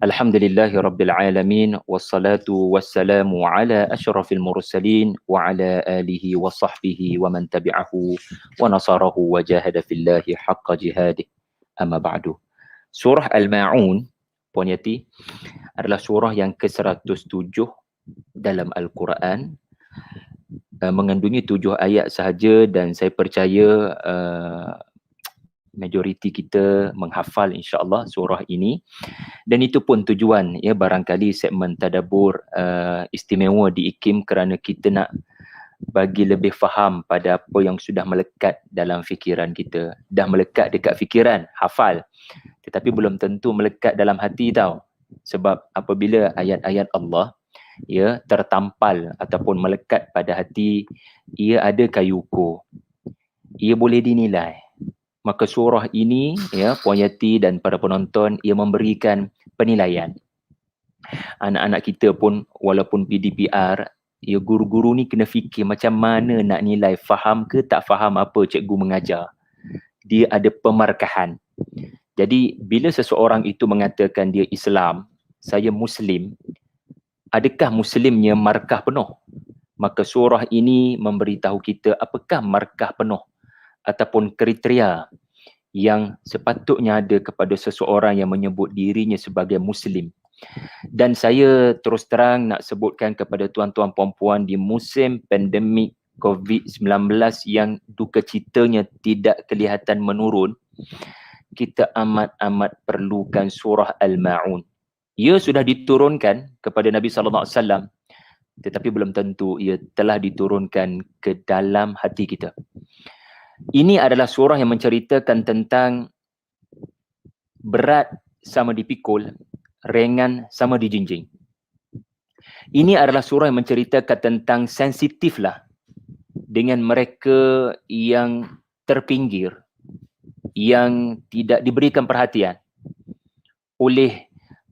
Alhamdulillahi Rabbil Alamin Wassalatu wassalamu ala ashrafil mursalin Wa ala alihi wa sahbihi wa man tabi'ahu Wa nasarahu wa jahada fillahi haqqa jihadih Amma ba'du. Surah Al-Ma'un Puan Yati Adalah surah yang ke-107 Dalam Al-Quran. Uh, Mengandungi tujuh ayat sahaja Dan saya percaya uh, majoriti kita menghafal insya-Allah surah ini. Dan itu pun tujuan ya barangkali segmen tadabbur uh, istimewa di IKIM kerana kita nak bagi lebih faham pada apa yang sudah melekat dalam fikiran kita. Dah melekat dekat fikiran hafal. Tetapi belum tentu melekat dalam hati tau. Sebab apabila ayat-ayat Allah ya tertampal ataupun melekat pada hati ia ada kayu ukur. Ia boleh dinilai maka surah ini ya puan Yati dan para penonton ia memberikan penilaian. Anak-anak kita pun walaupun PDPR ya guru-guru ni kena fikir macam mana nak nilai. Faham ke tak faham apa cikgu mengajar? Dia ada pemarkahan. Jadi bila seseorang itu mengatakan dia Islam saya muslim adakah muslimnya markah penuh? Maka surah ini memberitahu kita apakah markah penuh ataupun kriteria yang sepatutnya ada kepada seseorang yang menyebut dirinya sebagai Muslim. Dan saya terus terang nak sebutkan kepada tuan-tuan puan-puan di musim pandemik COVID-19 yang duka citanya tidak kelihatan menurun, kita amat-amat perlukan surah Al-Ma'un. Ia sudah diturunkan kepada Nabi sallallahu alaihi wasallam tetapi belum tentu ia telah diturunkan ke dalam hati kita. Ini adalah surah yang menceritakan tentang berat sama dipikul, ringan sama dijinjing. Ini adalah surah yang menceritakan tentang sensitif lah dengan mereka yang terpinggir, yang tidak diberikan perhatian oleh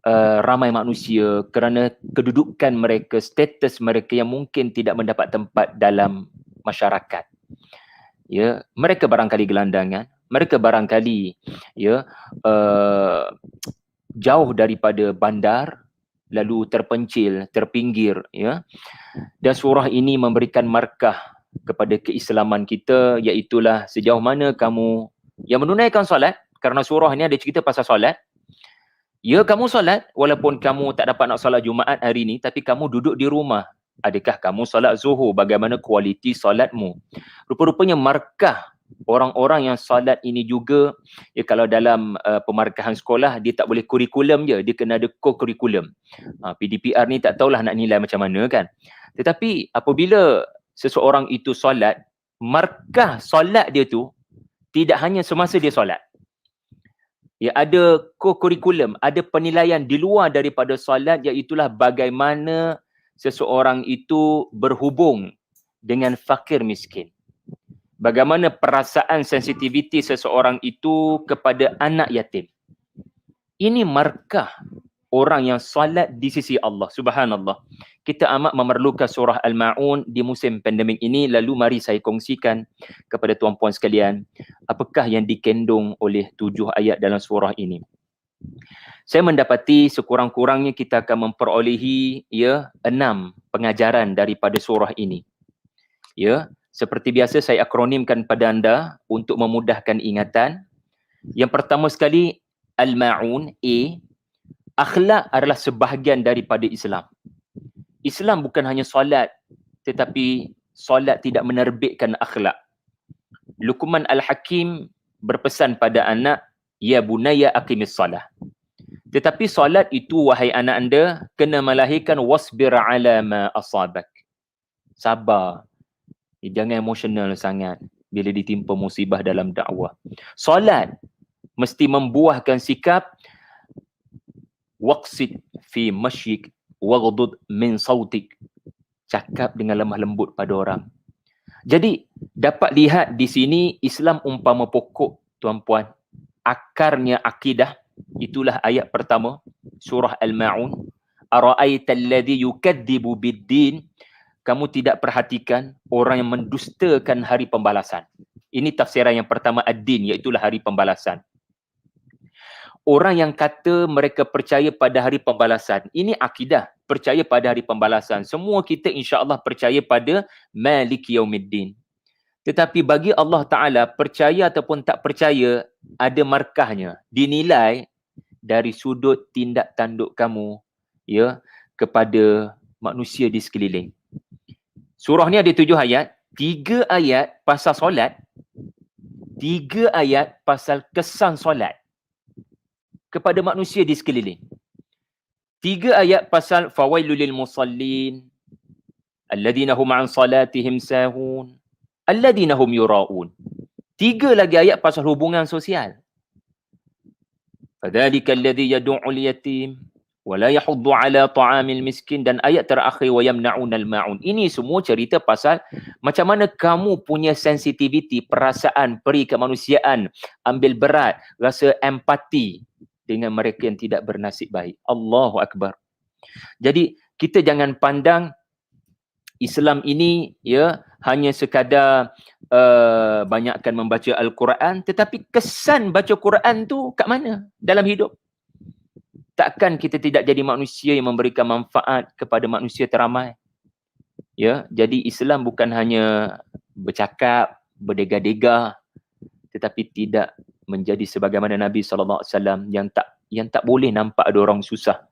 uh, ramai manusia kerana kedudukan mereka, status mereka yang mungkin tidak mendapat tempat dalam masyarakat ya mereka barangkali gelandangan mereka barangkali ya uh, jauh daripada bandar lalu terpencil terpinggir ya. Dan surah ini memberikan markah kepada keislaman kita iaitu sejauh mana kamu yang menunaikan solat. Kerana surah ini ada cerita pasal solat. Ya kamu solat walaupun kamu tak dapat nak solat Jumaat hari ini tapi kamu duduk di rumah adakah kamu solat zuhur? Bagaimana kualiti solatmu? Rupa-rupanya markah orang-orang yang solat ini juga ya kalau dalam uh, pemarkahan sekolah dia tak boleh kurikulum je. Dia kena ada co-curriculum. Uh, PDPR ni tak tahulah nak nilai macam mana kan. Tetapi apabila seseorang itu solat markah solat dia tu tidak hanya semasa dia solat. Ya ada co-curriculum, ada penilaian di luar daripada solat iaitu bagaimana seseorang itu berhubung dengan fakir miskin. Bagaimana perasaan sensitiviti seseorang itu kepada anak yatim. Ini markah orang yang salat di sisi Allah. Subhanallah. Kita amat memerlukan surah Al-Ma'un di musim pandemik ini. Lalu mari saya kongsikan kepada tuan-puan sekalian. Apakah yang dikendung oleh tujuh ayat dalam surah ini saya mendapati sekurang-kurangnya kita akan memperolehi ya enam pengajaran daripada surah ini. Ya, seperti biasa saya akronimkan pada anda untuk memudahkan ingatan. Yang pertama sekali al-ma'un A akhlak adalah sebahagian daripada Islam. Islam bukan hanya solat tetapi solat tidak menerbitkan akhlak. Luqman Al-Hakim berpesan pada anak ya bunayya aqimis salah. Tetapi solat itu wahai anak anda kena melahirkan wasbir ala ma asabak. Sabar. Eh, jangan emosional sangat bila ditimpa musibah dalam dakwah. Solat mesti membuahkan sikap waqsid fi masyik waghdud min sautik. Cakap dengan lemah lembut pada orang. Jadi dapat lihat di sini Islam umpama pokok tuan-puan. Akarnya akidah itulah ayat pertama surah al-maun araaita alladhi yukadzibu bid-din kamu tidak perhatikan orang yang mendustakan hari pembalasan ini tafsiran yang pertama ad-din iaitu hari pembalasan orang yang kata mereka percaya pada hari pembalasan. Ini akidah, percaya pada hari pembalasan. Semua kita insya-Allah percaya pada Malik Yaumiddin. Tetapi bagi Allah Taala percaya ataupun tak percaya ada markahnya. Dinilai dari sudut tindak tanduk kamu ya kepada manusia di sekeliling. Surah ni ada tujuh ayat. Tiga ayat pasal solat. Tiga ayat pasal kesan solat kepada manusia di sekeliling. Tiga ayat pasal fawailul lil musallin alladhina hum an salatihim sahun alladhina hum yuraun. Tiga lagi ayat pasal hubungan sosial. Alladhi yad'ul yatim wa la yahuddu ala ta'amil miskin dan ayat terakhir yamna'unal ma'un. Ini semua cerita pasal macam mana kamu punya sensitiviti, perasaan, peri kemanusiaan, ambil berat, rasa empati, dengan mereka yang tidak bernasib baik. Allahu Akbar. Jadi kita jangan pandang Islam ini ya hanya sekadar uh, banyakkan membaca Al-Quran tetapi kesan baca Quran tu kat mana dalam hidup? Takkan kita tidak jadi manusia yang memberikan manfaat kepada manusia teramai? Ya, jadi Islam bukan hanya bercakap, berdega-dega tetapi tidak menjadi sebagaimana Nabi sallallahu alaihi wasallam yang tak yang tak boleh nampak ada orang susah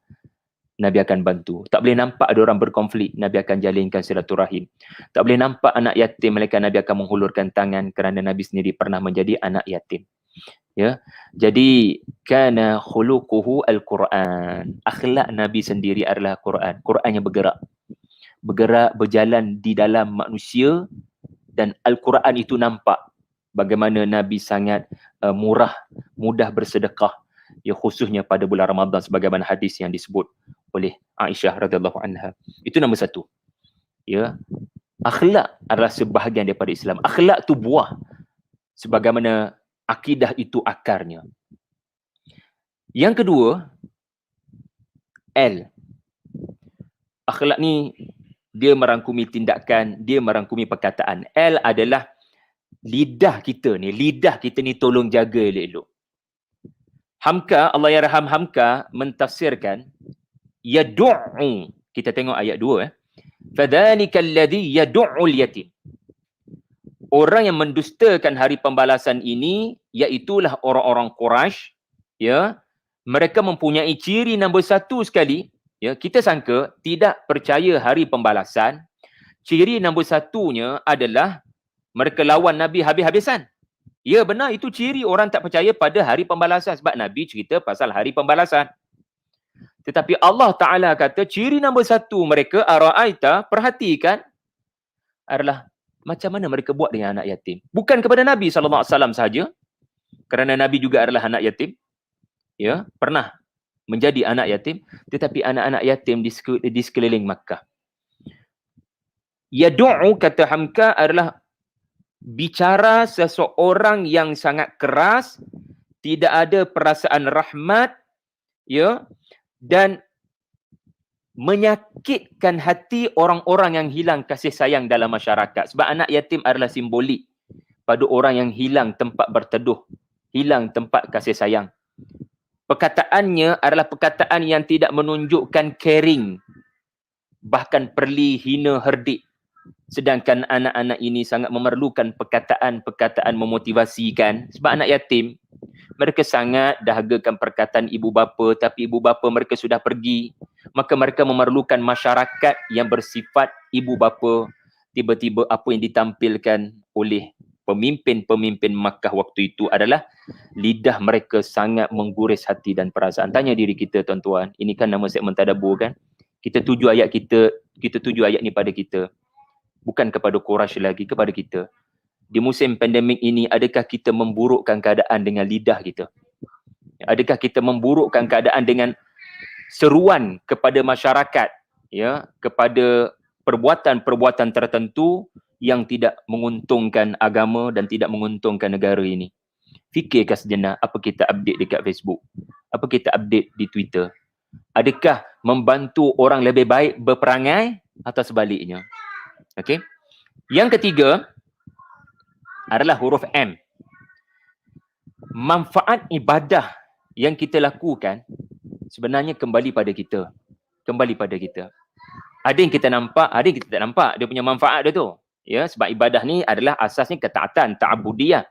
Nabi akan bantu. Tak boleh nampak ada orang berkonflik, Nabi akan jalinkan silaturahim. Tak boleh nampak anak yatim, mereka Nabi akan menghulurkan tangan kerana Nabi sendiri pernah menjadi anak yatim. Ya. Jadi kana khuluquhu al-Quran. Akhlak Nabi sendiri adalah Quran. Quran yang bergerak. Bergerak berjalan di dalam manusia dan Al-Quran itu nampak bagaimana Nabi sangat uh, murah, mudah bersedekah ya khususnya pada bulan Ramadan sebagaimana hadis yang disebut oleh Aisyah radhiyallahu anha. Itu nombor satu. Ya. Akhlak adalah sebahagian daripada Islam. Akhlak tu buah sebagaimana akidah itu akarnya. Yang kedua, L. Akhlak ni dia merangkumi tindakan, dia merangkumi perkataan. L adalah lidah kita ni, lidah kita ni tolong jaga elok-elok. Hamka, Allah ya raham Hamka mentafsirkan yadu'u. Kita tengok ayat dua eh. Fadhalika alladhi yadu'ul yatim. Orang yang mendustakan hari pembalasan ini iaitulah orang-orang Quraisy ya. Mereka mempunyai ciri nombor satu sekali ya. Kita sangka tidak percaya hari pembalasan. Ciri nombor satunya adalah mereka lawan Nabi habis-habisan. Ya benar itu ciri orang tak percaya pada hari pembalasan sebab Nabi cerita pasal hari pembalasan. Tetapi Allah Ta'ala kata ciri nombor satu mereka ara'aita perhatikan adalah macam mana mereka buat dengan anak yatim. Bukan kepada Nabi SAW sahaja kerana Nabi juga adalah anak yatim. Ya, pernah menjadi anak yatim tetapi anak-anak yatim di, di sekeliling Makkah. Yadu'u kata Hamka adalah bicara seseorang yang sangat keras, tidak ada perasaan rahmat, ya, dan menyakitkan hati orang-orang yang hilang kasih sayang dalam masyarakat. Sebab anak yatim adalah simbolik pada orang yang hilang tempat berteduh, hilang tempat kasih sayang. Perkataannya adalah perkataan yang tidak menunjukkan caring, bahkan perli hina herdik sedangkan anak-anak ini sangat memerlukan perkataan-perkataan memotivasikan sebab anak yatim mereka sangat dahagakan perkataan ibu bapa tapi ibu bapa mereka sudah pergi. Maka mereka memerlukan masyarakat yang bersifat ibu bapa. Tiba-tiba apa yang ditampilkan oleh pemimpin-pemimpin Makkah waktu itu adalah lidah mereka sangat mengguris hati dan perasaan. Tanya diri kita tuan-tuan. Ini kan nama segmen tadabbur kan? Kita tuju ayat kita kita tuju ayat ni pada kita. Bukan kepada Quraisy lagi kepada kita. Di musim pandemik ini adakah kita memburukkan keadaan dengan lidah kita? Adakah kita memburukkan keadaan dengan seruan kepada masyarakat ya kepada perbuatan-perbuatan tertentu yang tidak menguntungkan agama dan tidak menguntungkan negara ini. Fikirkan sejenak apa kita update dekat Facebook. Apa kita update di Twitter. Adakah membantu orang lebih baik berperangai atau sebaliknya? Okey. Yang ketiga adalah huruf M. Manfaat ibadah yang kita lakukan sebenarnya kembali pada kita. Kembali pada kita. Ada yang kita nampak, ada yang kita tak nampak dia punya manfaat dia tu. Ya, sebab ibadah ni adalah asasnya ketaatan, ta'abudiyah.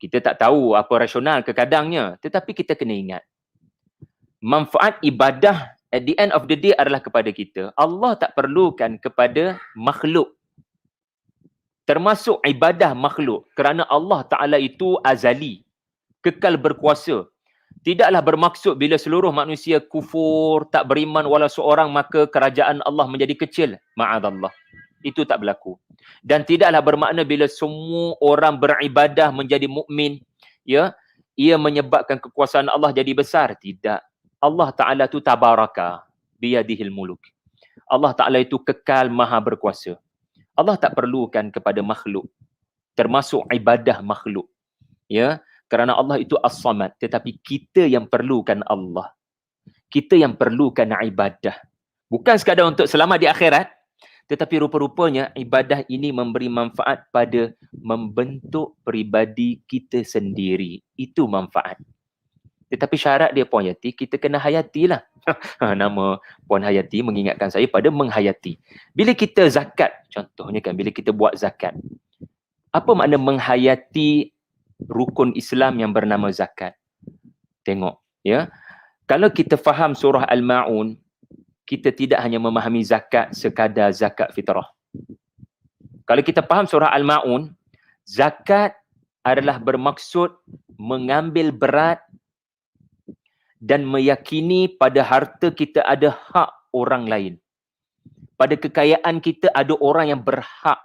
Kita tak tahu apa rasional kekadangnya, tetapi kita kena ingat. Manfaat ibadah at the end of the day adalah kepada kita. Allah tak perlukan kepada makhluk. Termasuk ibadah makhluk kerana Allah Ta'ala itu azali. Kekal berkuasa. Tidaklah bermaksud bila seluruh manusia kufur, tak beriman wala seorang, maka kerajaan Allah menjadi kecil. Ma'adallah. Itu tak berlaku. Dan tidaklah bermakna bila semua orang beribadah menjadi mukmin, ya, ia menyebabkan kekuasaan Allah jadi besar. Tidak. Allah Ta'ala itu tabaraka biyadihil muluk. Allah Ta'ala itu kekal maha berkuasa. Allah tak perlukan kepada makhluk. Termasuk ibadah makhluk. Ya, kerana Allah itu as-samad tetapi kita yang perlukan Allah kita yang perlukan ibadah bukan sekadar untuk selamat di akhirat tetapi rupa-rupanya ibadah ini memberi manfaat pada membentuk peribadi kita sendiri itu manfaat tetapi syarat dia Puan Hayati, kita kena hayatilah. Nama Puan Hayati mengingatkan saya pada menghayati. Bila kita zakat, contohnya kan, bila kita buat zakat. Apa makna menghayati rukun Islam yang bernama zakat. Tengok, ya. Kalau kita faham surah Al-Maun, kita tidak hanya memahami zakat sekadar zakat fitrah. Kalau kita faham surah Al-Maun, zakat adalah bermaksud mengambil berat dan meyakini pada harta kita ada hak orang lain. Pada kekayaan kita ada orang yang berhak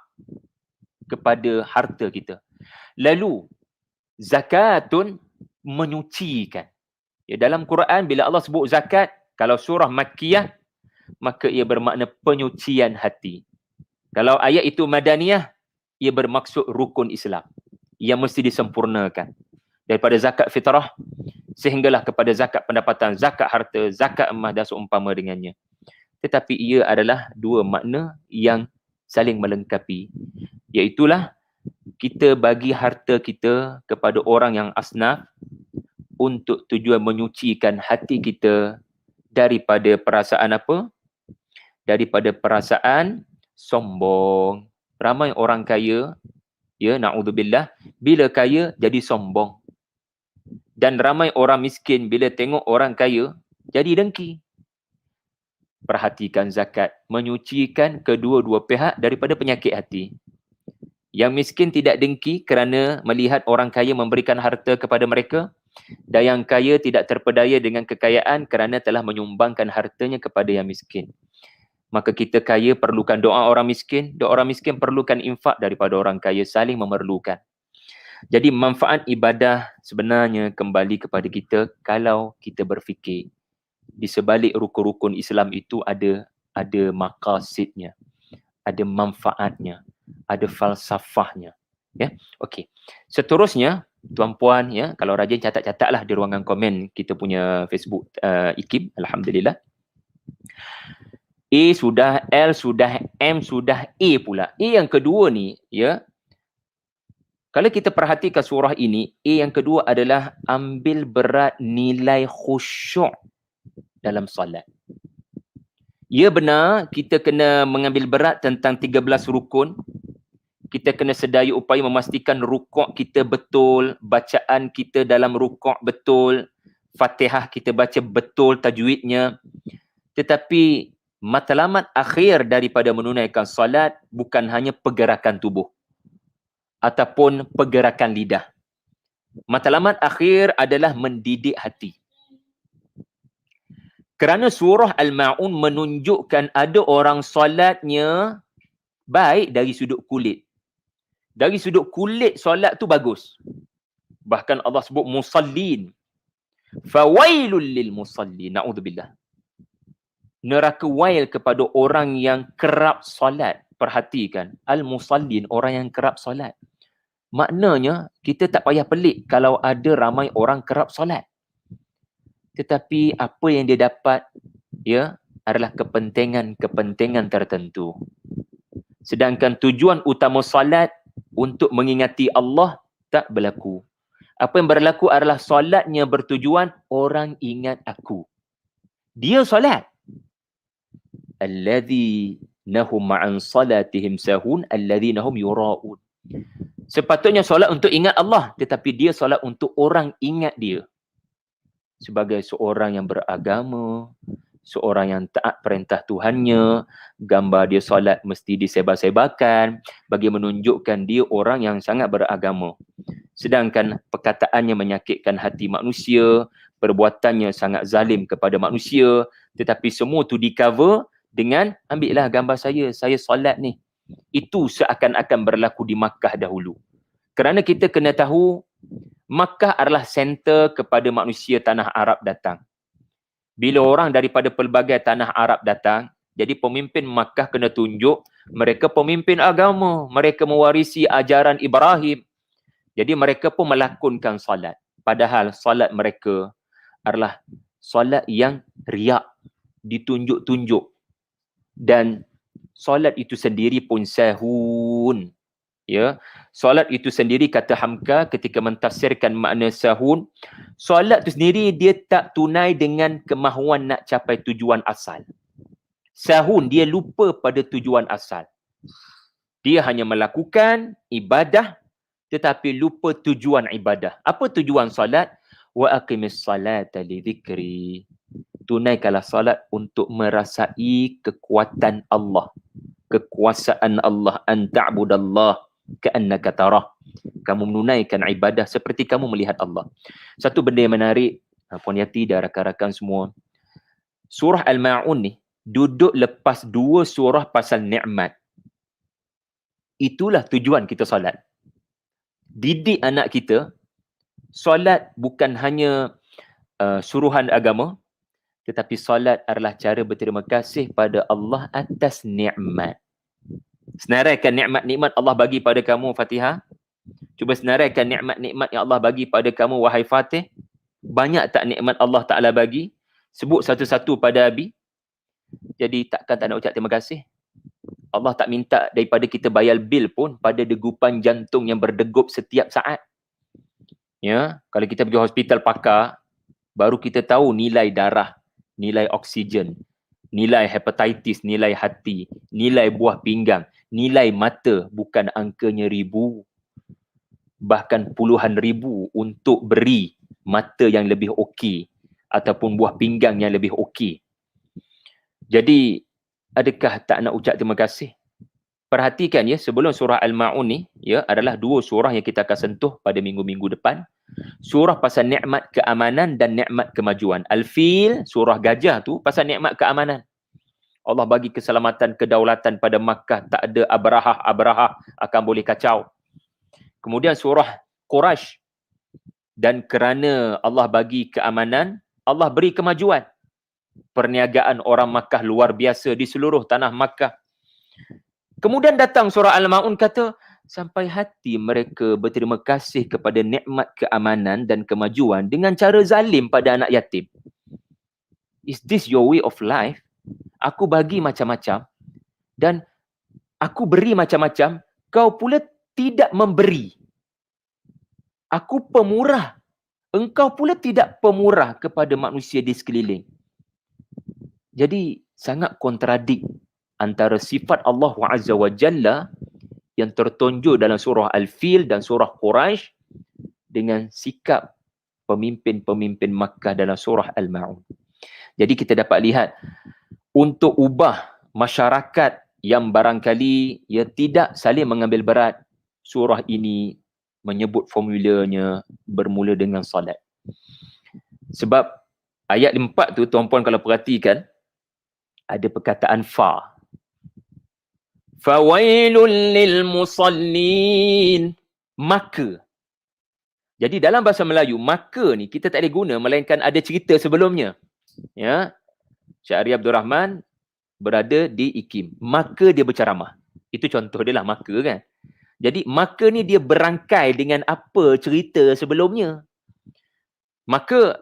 kepada harta kita. Lalu zakatun menyucikan. Ya, dalam Quran bila Allah sebut zakat, kalau surah Makkiyah, maka ia bermakna penyucian hati. Kalau ayat itu Madaniyah, ia bermaksud rukun Islam yang mesti disempurnakan. Daripada zakat fitrah, sehinggalah kepada zakat pendapatan, zakat harta, zakat emas dan seumpama dengannya. Tetapi ia adalah dua makna yang saling melengkapi. Iaitulah kita bagi harta kita kepada orang yang asnaf untuk tujuan menyucikan hati kita daripada perasaan apa? Daripada perasaan sombong. Ramai orang kaya, ya na'udzubillah, bila kaya jadi sombong. Dan ramai orang miskin bila tengok orang kaya jadi dengki. Perhatikan zakat, menyucikan kedua-dua pihak daripada penyakit hati. Yang miskin tidak dengki kerana melihat orang kaya memberikan harta kepada mereka dan yang kaya tidak terpedaya dengan kekayaan kerana telah menyumbangkan hartanya kepada yang miskin. Maka kita kaya perlukan doa orang miskin, doa orang miskin perlukan infak daripada orang kaya saling memerlukan. Jadi manfaat ibadah sebenarnya kembali kepada kita kalau kita berfikir di sebalik rukun-rukun Islam itu ada ada maqasidnya, ada manfaatnya ada falsafahnya. Ya, okey. Seterusnya, tuan-puan, ya, kalau rajin catat-catatlah di ruangan komen kita punya Facebook uh, IKIM, alhamdulillah. A sudah, L sudah, M sudah, A pula. A yang kedua ni, ya. Kalau kita perhatikan surah ini, A yang kedua adalah ambil berat nilai khusyuk dalam solat. Ya benar, kita kena mengambil berat tentang 13 rukun kita kena sedaya upaya memastikan rukuk kita betul, bacaan kita dalam rukuk betul, Fatihah kita baca betul tajwidnya. Tetapi matlamat akhir daripada menunaikan solat bukan hanya pergerakan tubuh ataupun pergerakan lidah. Matlamat akhir adalah mendidik hati. Kerana surah Al-Ma'un menunjukkan ada orang solatnya baik dari sudut kulit dari sudut kulit solat tu bagus. Bahkan Allah sebut musallin. Fawailul lil musallin. Na'udzubillah. Neraka wail kepada orang yang kerap solat. Perhatikan. Al-musallin, orang yang kerap solat. Maknanya, kita tak payah pelik kalau ada ramai orang kerap solat. Tetapi apa yang dia dapat, ya, adalah kepentingan-kepentingan tertentu. Sedangkan tujuan utama solat untuk mengingati Allah tak berlaku. Apa yang berlaku adalah solatnya bertujuan orang ingat aku. Dia solat. Alladhi nahum ma'an salatihim sahun alladhi nahum yura'un. Sepatutnya solat untuk ingat Allah tetapi dia solat untuk orang ingat dia. Sebagai seorang yang beragama, seorang yang taat perintah Tuhannya, gambar dia solat mesti disebar-sebarkan bagi menunjukkan dia orang yang sangat beragama. Sedangkan perkataannya menyakitkan hati manusia, perbuatannya sangat zalim kepada manusia, tetapi semua tu di cover dengan ambillah gambar saya, saya solat ni. Itu seakan-akan berlaku di Makkah dahulu. Kerana kita kena tahu Makkah adalah center kepada manusia tanah Arab datang bila orang daripada pelbagai tanah Arab datang, jadi pemimpin Makkah kena tunjuk mereka pemimpin agama, mereka mewarisi ajaran Ibrahim. Jadi mereka pun melakonkan salat. Padahal salat mereka adalah salat yang riak, ditunjuk-tunjuk. Dan salat itu sendiri pun sahun. Ya. Solat itu sendiri kata Hamka ketika mentafsirkan makna sahun solat itu sendiri dia tak tunai dengan kemahuan nak capai tujuan asal. Sahun dia lupa pada tujuan asal. Dia hanya melakukan ibadah tetapi lupa tujuan ibadah. Apa tujuan solat? Wa aqimis salata li tunaikanlah solat untuk merasai kekuatan Allah. Kekuasaan Allah an ta'budallah ka'annaka tarah. Kamu menunaikan ibadah seperti kamu melihat Allah. Satu benda yang menarik ah, puan yati dan rakan-rakan semua. Surah al-maun ni duduk lepas dua surah pasal nikmat. Itulah tujuan kita solat. Didik anak kita solat bukan hanya uh, suruhan agama tetapi solat adalah cara berterima kasih pada Allah atas nikmat Senaraikan nikmat-nikmat Allah bagi pada kamu Fatihah. Cuba senaraikan nikmat-nikmat yang Allah bagi pada kamu wahai Fatih. Banyak tak nikmat Allah Taala bagi? Sebut satu-satu pada Abi. Jadi takkan tak nak ucap terima kasih. Allah tak minta daripada kita bayar bil pun pada degupan jantung yang berdegup setiap saat. Ya, kalau kita pergi hospital pakar, baru kita tahu nilai darah, nilai oksigen, nilai hepatitis, nilai hati, nilai buah pinggang, nilai mata bukan angkanya ribu bahkan puluhan ribu untuk beri mata yang lebih okey ataupun buah pinggang yang lebih okey. Jadi adakah tak nak ucap terima kasih? Perhatikan ya sebelum surah Al-Maun ni ya adalah dua surah yang kita akan sentuh pada minggu-minggu depan. Surah pasal nikmat keamanan dan nikmat kemajuan. Al-Fil surah gajah tu pasal nikmat keamanan. Allah bagi keselamatan kedaulatan pada Makkah tak ada abrahah-abrahah akan boleh kacau. Kemudian surah Quraisy dan kerana Allah bagi keamanan, Allah beri kemajuan. Perniagaan orang Makkah luar biasa di seluruh tanah Makkah. Kemudian datang surah Al-Maun kata sampai hati mereka berterima kasih kepada nikmat keamanan dan kemajuan dengan cara zalim pada anak yatim. Is this your way of life? aku bagi macam-macam dan aku beri macam-macam, kau pula tidak memberi. Aku pemurah. Engkau pula tidak pemurah kepada manusia di sekeliling. Jadi sangat kontradik antara sifat Allah Azza wa Jalla yang tertonjol dalam surah Al-Fil dan surah Quraisy dengan sikap pemimpin-pemimpin Makkah dalam surah Al-Ma'un. Jadi kita dapat lihat untuk ubah masyarakat yang barangkali ia tidak saling mengambil berat surah ini menyebut formulanya bermula dengan solat sebab ayat 4 tu tuan-puan kalau perhatikan ada perkataan fa fawailul lil musallin maka jadi dalam bahasa Melayu maka ni kita tak boleh guna melainkan ada cerita sebelumnya ya Syekh Ari Abdul Rahman berada di IKIM. Maka dia berceramah. Itu contoh dia lah maka kan. Jadi maka ni dia berangkai dengan apa cerita sebelumnya. Maka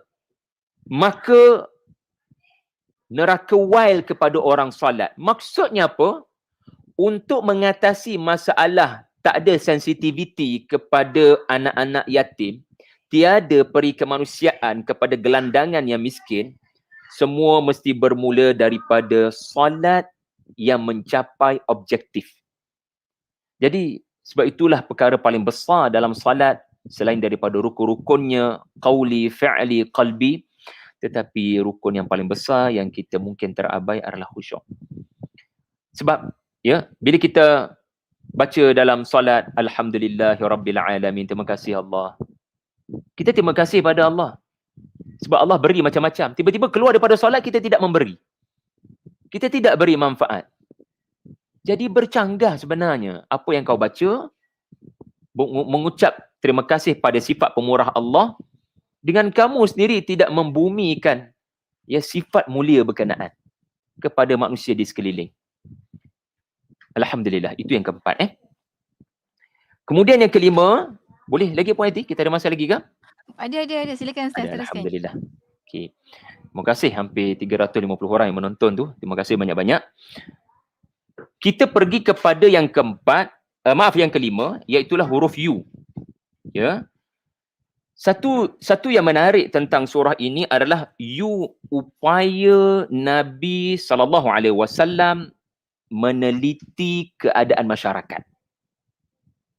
maka neraka wail kepada orang solat. Maksudnya apa? Untuk mengatasi masalah tak ada sensitiviti kepada anak-anak yatim, tiada peri kemanusiaan kepada gelandangan yang miskin, semua mesti bermula daripada solat yang mencapai objektif. Jadi sebab itulah perkara paling besar dalam salat selain daripada rukun-rukunnya qauli, fi'li, qalbi tetapi rukun yang paling besar yang kita mungkin terabai adalah khusyuk. Sebab ya bila kita baca dalam solat alhamdulillahirabbil alamin terima kasih Allah. Kita terima kasih pada Allah. Sebab Allah beri macam-macam. Tiba-tiba keluar daripada solat kita tidak memberi. Kita tidak beri manfaat. Jadi bercanggah sebenarnya apa yang kau baca mengucap terima kasih pada sifat pemurah Allah dengan kamu sendiri tidak membumikan ya sifat mulia berkenaan kepada manusia di sekeliling. Alhamdulillah itu yang keempat eh. Kemudian yang kelima, boleh lagi puan Ati? Kita ada masa lagi ke? Ada ada ada silakan Ustaz teruskan. Alhamdulillah. Okey. Terima kasih hampir 350 orang yang menonton tu. Terima kasih banyak-banyak kita pergi kepada yang keempat, uh, maaf yang kelima, iaitulah huruf U. Ya. Satu satu yang menarik tentang surah ini adalah U upaya Nabi sallallahu alaihi wasallam meneliti keadaan masyarakat.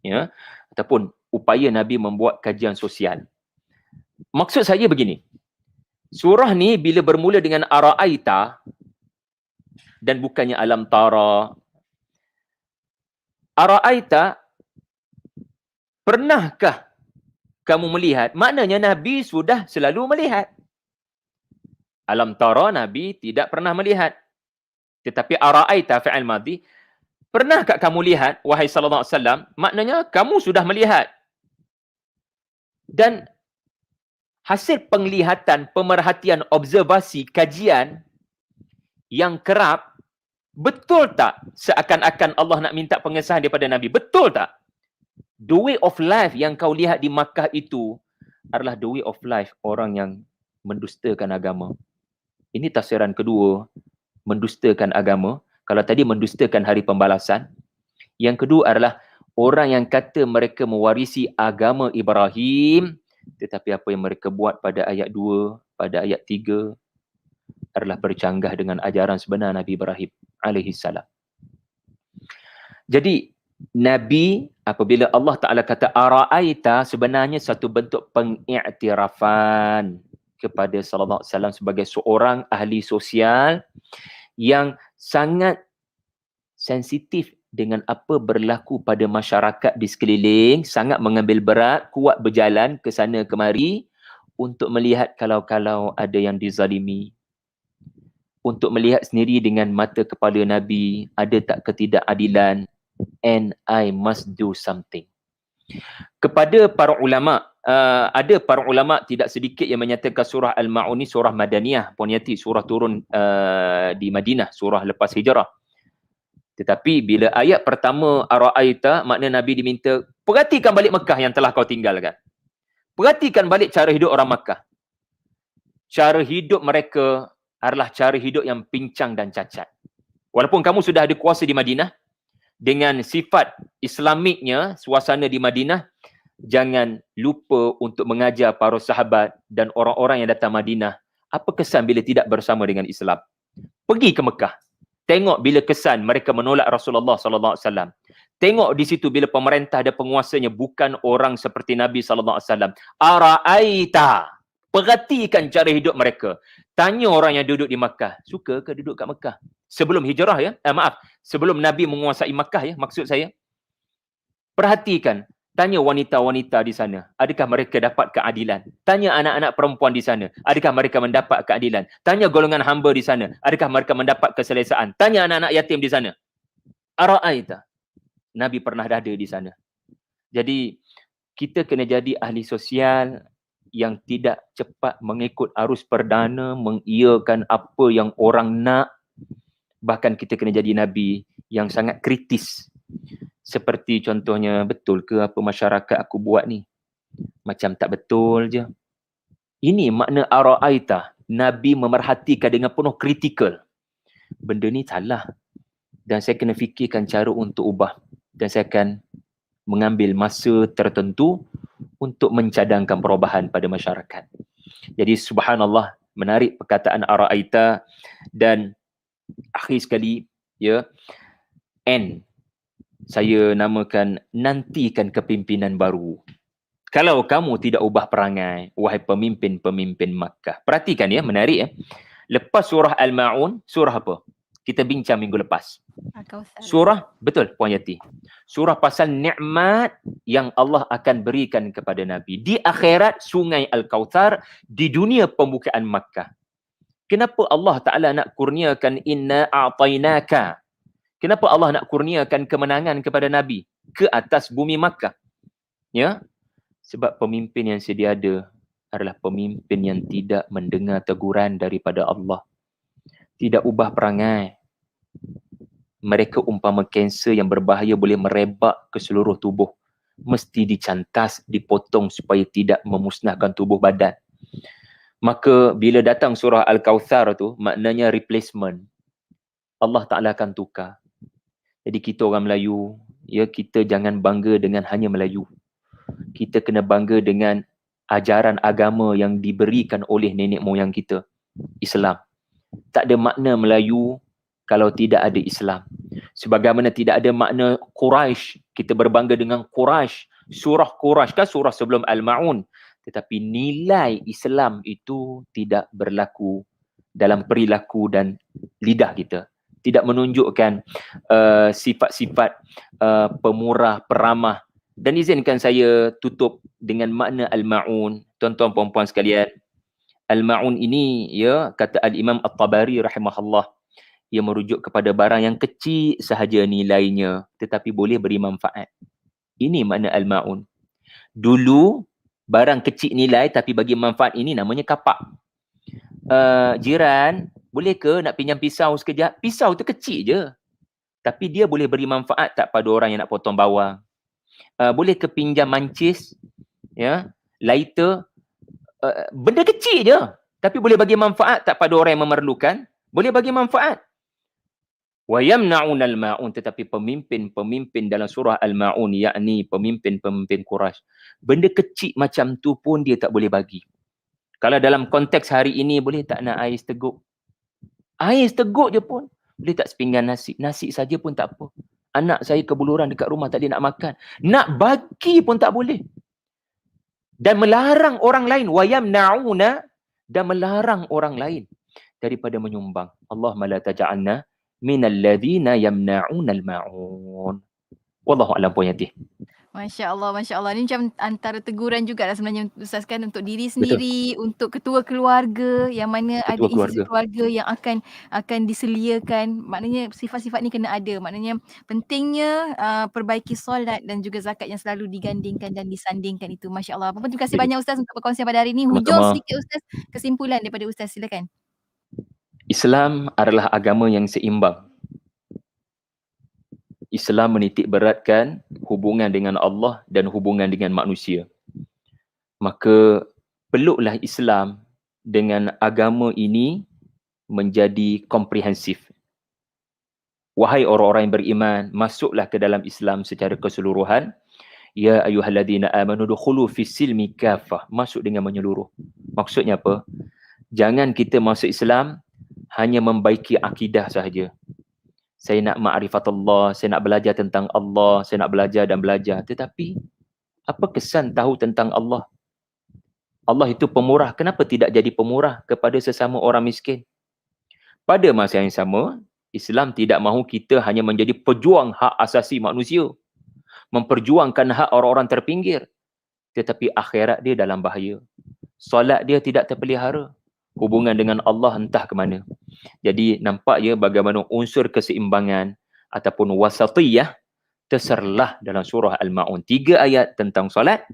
Ya, ataupun upaya Nabi membuat kajian sosial. Maksud saya begini. Surah ni bila bermula dengan ara'aita dan bukannya alam tara. Ara'aita pernahkah kamu melihat? Maknanya Nabi sudah selalu melihat. Alam tara Nabi tidak pernah melihat. Tetapi ara'aita fi'il madhi pernahkah kamu lihat wahai sallallahu alaihi wasallam? Maknanya kamu sudah melihat. Dan hasil penglihatan, pemerhatian, observasi, kajian yang kerap Betul tak seakan-akan Allah nak minta pengesahan daripada Nabi? Betul tak? The way of life yang kau lihat di Makkah itu adalah the way of life orang yang mendustakan agama. Ini tafsiran kedua, mendustakan agama. Kalau tadi mendustakan hari pembalasan. Yang kedua adalah orang yang kata mereka mewarisi agama Ibrahim tetapi apa yang mereka buat pada ayat 2, pada ayat 3 adalah bercanggah dengan ajaran sebenar Nabi Ibrahim alaihi salam. Jadi Nabi apabila Allah Taala kata araaita sebenarnya satu bentuk pengiktirafan kepada sallallahu alaihi wasallam sebagai seorang ahli sosial yang sangat sensitif dengan apa berlaku pada masyarakat di sekeliling, sangat mengambil berat, kuat berjalan ke sana kemari untuk melihat kalau-kalau ada yang dizalimi, untuk melihat sendiri dengan mata kepala Nabi ada tak ketidakadilan and I must do something. Kepada para ulama, uh, ada para ulama tidak sedikit yang menyatakan surah Al-Ma'un ni surah Madaniyah, Puan surah turun uh, di Madinah, surah lepas hijrah. Tetapi bila ayat pertama Ara'aita, makna Nabi diminta, perhatikan balik Mekah yang telah kau tinggalkan. Perhatikan balik cara hidup orang Mekah. Cara hidup mereka adalah cara hidup yang pincang dan cacat. Walaupun kamu sudah ada kuasa di Madinah, dengan sifat islamiknya, suasana di Madinah, jangan lupa untuk mengajar para sahabat dan orang-orang yang datang Madinah, apa kesan bila tidak bersama dengan Islam. Pergi ke Mekah. Tengok bila kesan mereka menolak Rasulullah sallallahu alaihi wasallam. Tengok di situ bila pemerintah dan penguasanya bukan orang seperti Nabi sallallahu alaihi wasallam. Araaita. Perhatikan cara hidup mereka. Tanya orang yang duduk di Makkah, suka ke duduk kat Makkah? Sebelum hijrah ya, eh, maaf, sebelum Nabi menguasai Makkah ya, maksud saya. Perhatikan, tanya wanita-wanita di sana, adakah mereka dapat keadilan? Tanya anak-anak perempuan di sana, adakah mereka mendapat keadilan? Tanya golongan hamba di sana, adakah mereka mendapat keselesaan? Tanya anak-anak yatim di sana. Ara'aita. Nabi pernah ada di sana. Jadi, kita kena jadi ahli sosial, yang tidak cepat mengikut arus perdana, mengiyakan apa yang orang nak. Bahkan kita kena jadi Nabi yang sangat kritis. Seperti contohnya, betul ke apa masyarakat aku buat ni? Macam tak betul je. Ini makna ara'aita. Nabi memerhatikan dengan penuh kritikal. Benda ni salah. Dan saya kena fikirkan cara untuk ubah. Dan saya akan mengambil masa tertentu untuk mencadangkan perubahan pada masyarakat. Jadi subhanallah menarik perkataan Ara'aita dan akhir sekali ya N saya namakan nantikan kepimpinan baru. Kalau kamu tidak ubah perangai, wahai pemimpin-pemimpin Makkah. Perhatikan ya, menarik ya. Lepas surah Al-Ma'un, surah apa? kita bincang minggu lepas. Surah, betul Puan Yati. Surah pasal nikmat yang Allah akan berikan kepada Nabi. Di akhirat sungai Al-Kawthar, di dunia pembukaan Makkah. Kenapa Allah Ta'ala nak kurniakan inna a'tainaka? Kenapa Allah nak kurniakan kemenangan kepada Nabi ke atas bumi Makkah? Ya, sebab pemimpin yang sedia ada adalah pemimpin yang tidak mendengar teguran daripada Allah tidak ubah perangai. Mereka umpama kanser yang berbahaya boleh merebak ke seluruh tubuh. Mesti dicantas, dipotong supaya tidak memusnahkan tubuh badan. Maka bila datang surah Al-Kawthar tu, maknanya replacement. Allah Ta'ala akan tukar. Jadi kita orang Melayu, ya kita jangan bangga dengan hanya Melayu. Kita kena bangga dengan ajaran agama yang diberikan oleh nenek moyang kita. Islam tak ada makna Melayu kalau tidak ada Islam. Sebagaimana tidak ada makna Quraisy, kita berbangga dengan Quraisy. Surah Quraisy kan surah sebelum Al-Maun. Tetapi nilai Islam itu tidak berlaku dalam perilaku dan lidah kita. Tidak menunjukkan uh, sifat-sifat uh, pemurah, peramah. Dan izinkan saya tutup dengan makna Al-Maun. Tuan-tuan puan-puan sekalian, Al-Ma'un ini ya kata Al-Imam At-Tabari rahimahullah ia merujuk kepada barang yang kecil sahaja nilainya tetapi boleh beri manfaat. Ini makna Al-Ma'un. Dulu barang kecil nilai tapi bagi manfaat ini namanya kapak. Uh, jiran, boleh ke nak pinjam pisau sekejap? Pisau tu kecil je. Tapi dia boleh beri manfaat tak pada orang yang nak potong bawang? Uh, boleh ke pinjam mancis? Ya, lighter Uh, benda kecil je tapi boleh bagi manfaat tak pada orang yang memerlukan boleh bagi manfaat wa yamna'un al-ma'un tetapi pemimpin-pemimpin dalam surah al-ma'un yakni pemimpin-pemimpin Quraisy benda kecil macam tu pun dia tak boleh bagi. Kalau dalam konteks hari ini boleh tak nak air seteguk air seteguk je pun. Boleh tak sepinggan nasi? Nasi saja pun tak apa. Anak saya kebuluran dekat rumah tak dia nak makan. Nak bagi pun tak boleh. Dan melarang orang lain. wayam nauna dan melarang orang lain. Daripada menyumbang. Allah la taj'alna minal ladzina yamna'una al-ma'un. Wallahu a'lam bishawab. Masya Allah, Masya Allah. Ini macam antara teguran juga lah sebenarnya Ustaz kan untuk diri sendiri, Betul. untuk ketua keluarga yang mana ketua ada keluarga. keluarga yang akan akan diseliakan. Maknanya sifat-sifat ni kena ada. Maknanya pentingnya uh, perbaiki solat dan juga zakat yang selalu digandingkan dan disandingkan itu. Masya Allah. Terima kasih banyak Ustaz untuk perkongsian pada hari ini. Hujung sedikit Ustaz kesimpulan daripada Ustaz. Silakan. Islam adalah agama yang seimbang Islam menitik beratkan hubungan dengan Allah dan hubungan dengan manusia. Maka peluklah Islam dengan agama ini menjadi komprehensif. Wahai orang-orang yang beriman, masuklah ke dalam Islam secara keseluruhan. Ya ayuhalladzina amanu dukhulu fis silmi kafah. Masuk dengan menyeluruh. Maksudnya apa? Jangan kita masuk Islam hanya membaiki akidah sahaja saya nak ma'rifat Allah, saya nak belajar tentang Allah, saya nak belajar dan belajar. Tetapi, apa kesan tahu tentang Allah? Allah itu pemurah. Kenapa tidak jadi pemurah kepada sesama orang miskin? Pada masa yang sama, Islam tidak mahu kita hanya menjadi pejuang hak asasi manusia. Memperjuangkan hak orang-orang terpinggir. Tetapi akhirat dia dalam bahaya. Solat dia tidak terpelihara hubungan dengan Allah entah ke mana. Jadi nampak ya bagaimana unsur keseimbangan ataupun wasatiyah terserlah dalam surah Al-Ma'un. Tiga ayat tentang solat,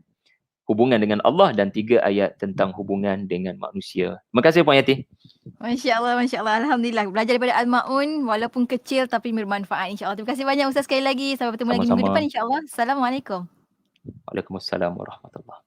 hubungan dengan Allah dan tiga ayat tentang hubungan dengan manusia. Terima kasih Puan Yati. Masya Allah, Masya Allah. Alhamdulillah. Belajar daripada Al-Ma'un walaupun kecil tapi bermanfaat insya Allah. Terima kasih banyak Ustaz sekali lagi. Sampai bertemu Sama-sama. lagi minggu depan insya Allah. Assalamualaikum. Waalaikumsalam warahmatullahi